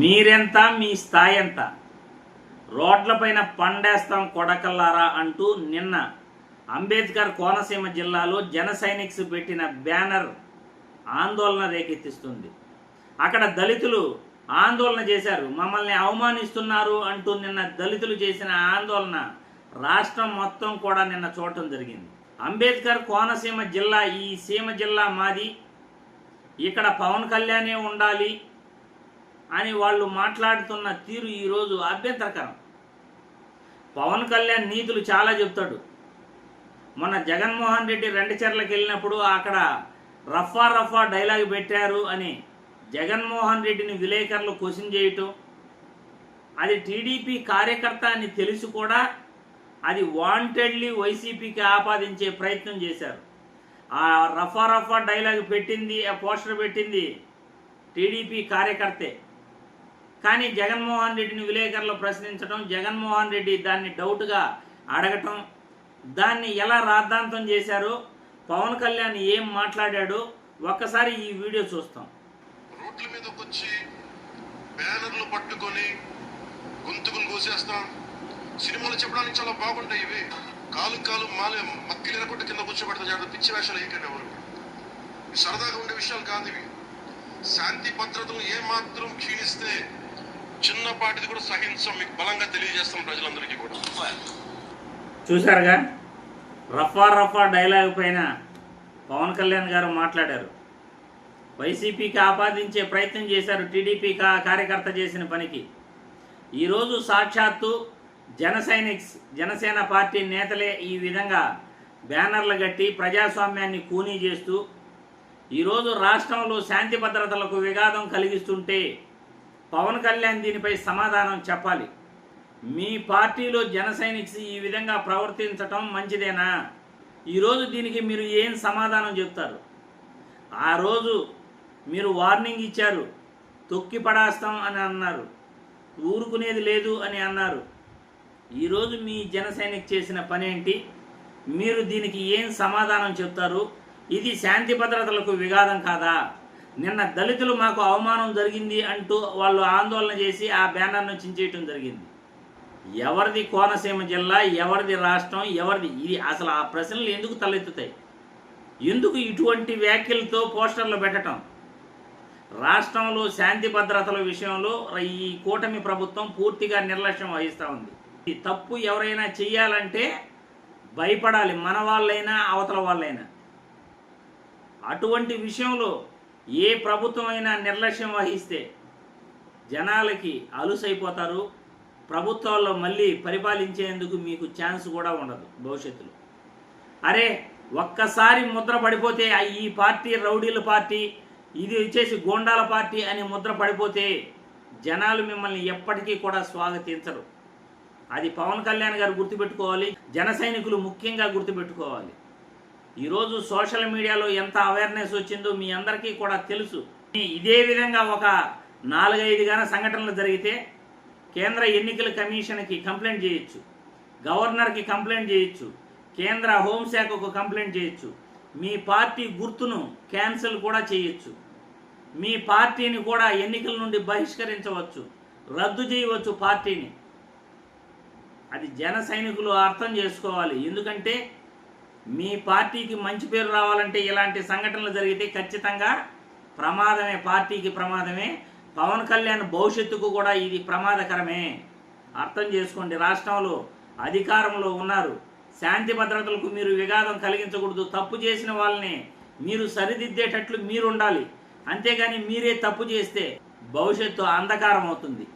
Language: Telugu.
మీరెంత మీ స్థాయి ఎంత? రోడ్లపైన పండేస్తాం కొడకల్లారా అంటూ నిన్న అంబేద్కర్ కోనసీమ జిల్లాలో జన సైనిక్స్ పెట్టిన బ్యానర్ ఆందోళన రేకెత్తిస్తుంది. అక్కడ దళితులు ఆందోళన చేశారు. మమ్మల్ని అవమానిస్తున్నారు అంటూ నిన్న దళితులు చేసిన ఆందోళన రాష్ట్రం మొత్తం కూడా నిన్న చూడటం జరిగింది. అంబేద్కర్ కోనసీమ జిల్లా ఈ సీమ జిల్లా మాది. ఇక్కడ పవన్ కళ్యాణే ఉండాలి. అని వాళ్ళు మాట్లాడుతున్న తీరు ఈరోజు అభ్యంతరకరం. పవన్ కళ్యాణ్ నీతులు చాలా చెప్తాడు. మొన్న జగన్మోహన్ రెడ్డి రెండచెర్లకు వెళ్ళినప్పుడు అక్కడ రఫా రఫా డైలాగ్ పెట్టారు అని జగన్మోహన్ రెడ్డిని విలేకరులు క్వశ్చన్ చేయటం అది టీడీపీ కార్యకర్త అని తెలిసి కూడా అది వాంటెడ్లీ వైసీపీకి ఆపాదించే ప్రయత్నం చేశారు. ఆ రఫా రఫా డైలాగ్ పెట్టింది ఆ పోస్టర్ పెట్టింది టీడీపీ కార్యకర్తే. కానీ జగన్మోహన్ రెడ్డిని విలేకరులు ప్రశ్నించడం జగన్మోహన్ రెడ్డి దాన్ని డౌట్గా అడగటం దాన్ని ఎలా రాద్ధాంతం చేశారో పవన్ కళ్యాణ్ ఏం మాట్లాడాడో ఒక్కసారి ఈ వీడియో చూస్తాం. రోడ్ల మీదకి వచ్చి బ్యానర్లు పట్టుకొని గొంతుకులు కోసేస్తాం. సినిమాలు చెప్పడానికి చాలా బాగుంటాయి ఇవి. కాలు కాలు మాలే మక్కిలు ఎనకొట్టు కింద కూర్చోబెడతా జాగ్రత్త. పిచ్చి వేషాలు వేయకండి ఎవరు. సరదాగా ఉండే విషయాలు కాదు ఇవి. శాంతి భద్రతలు ఏమాత్రం క్షీణిస్తే చిన్నపాటిది కూడా సహించం మీకు బలంగా తెలియజేస్తాం ప్రజలందరికీ కూడా. చూశారుగా? రఫా రఫా డైలాగ్ పైన పవన్ కళ్యాణ్ గారు మాట్లాడారు. వైసీపీకి ఆపాదించే ప్రయత్నం చేశారు టీడీపీ కా కార్యకర్త చేసిన పనికి. ఈరోజు సాక్షాత్తు జన సైనిక్స్ జనసేన పార్టీ నేతలే ఈ విధంగా బ్యానర్లు కట్టి ప్రజాస్వామ్యాన్ని కూనీ చేస్తూ ఈరోజు రాష్ట్రంలో శాంతి భద్రతలకు విఘాతం కలిగిస్తుంటే పవన్ కళ్యాణ్ దీనిపై సమాధానం చెప్పాలి. మీ పార్టీలో జన ఈ విధంగా ప్రవర్తించటం మంచిదేనా? ఈరోజు దీనికి మీరు ఏం సమాధానం చెప్తారు? ఆ రోజు మీరు వార్నింగ్ ఇచ్చారు. తొక్కి పడేస్తాం అని అన్నారు. ఊరుకునేది లేదు అని అన్నారు. ఈరోజు మీ జనసైనిక్ చేసిన పని ఏంటి మీరు దీనికి ఏం సమాధానం చెప్తారు? ఇది శాంతి భద్రతలకు విఘాతం కాదా? నిన్న దళితులు మాకు అవమానం జరిగింది అంటూ వాళ్ళు ఆందోళన చేసి ఆ బ్యానర్ను చించేయటం జరిగింది. ఎవరిది కోనసీమ జిల్లా ఎవరిది రాష్ట్రం ఎవరిది ఇది? అసలు ఆ ప్రశ్నలు ఎందుకు తలెత్తుతాయి? ఎందుకు ఇటువంటి వ్యాఖ్యలతో పోస్టర్లు పెట్టడం రాష్ట్రంలో శాంతి భద్రతల విషయంలో ఈ కూటమి ప్రభుత్వం పూర్తిగా నిర్లక్ష్యం వహిస్తూ ఉంది. ఈ తప్పు ఎవరైనా చెయ్యాలంటే భయపడాలి మన వాళ్ళైనా అవతల వాళ్ళైనా. అటువంటి విషయంలో ఏ ప్రభుత్వం అయినా నిర్లక్ష్యం వహిస్తే జనాలకి అలుసైపోతారు. ప్రభుత్వాల్లో మళ్ళీ పరిపాలించేందుకు మీకు ఛాన్స్ కూడా ఉండదు భవిష్యత్తులో. అరే ఒక్కసారి ముద్ర పడిపోతే ఈ పార్టీ రౌడీల పార్టీ ఇది వచ్చేసి గోండాల పార్టీ అని ముద్ర పడిపోతే జనాలు మిమ్మల్ని ఎప్పటికీ కూడా స్వాగతించరు. అది పవన్ కళ్యాణ్ గారు గుర్తుపెట్టుకోవాలి జన ముఖ్యంగా గుర్తుపెట్టుకోవాలి. ఈరోజు సోషల్ మీడియాలో ఎంత అవేర్నెస్ వచ్చిందో మీ అందరికీ కూడా తెలుసు. ఇదే విధంగా ఒక నాలుగైదు గాన సంఘటనలు జరిగితే కేంద్ర ఎన్నికల కమిషన్కి కంప్లైంట్ చేయొచ్చు. గవర్నర్కి కంప్లైంట్ చేయొచ్చు. కేంద్ర హోంశాఖకు కంప్లైంట్ చేయొచ్చు. మీ పార్టీ గుర్తును క్యాన్సిల్ కూడా చేయొచ్చు. మీ పార్టీని కూడా ఎన్నికల నుండి బహిష్కరించవచ్చు. రద్దు చేయవచ్చు పార్టీని. అది జన సైనికులు అర్థం చేసుకోవాలి. ఎందుకంటే మీ పార్టీకి మంచి పేరు రావాలంటే ఇలాంటి సంఘటనలు జరిగితే ఖచ్చితంగా ప్రమాదమే పార్టీకి ప్రమాదమే. పవన్ కళ్యాణ్ భవిష్యత్తుకు కూడా ఇది ప్రమాదకరమే. అర్థం చేసుకోండి రాష్ట్రంలో అధికారంలో ఉన్నారు. శాంతి భద్రతలకు మీరు విఘాతం కలిగించకూడదు. తప్పు చేసిన వాళ్ళని మీరు సరిదిద్దేటట్లు మీరు ఉండాలి. అంతేగాని మీరే తప్పు చేస్తే భవిష్యత్తు అంధకారం అవుతుంది.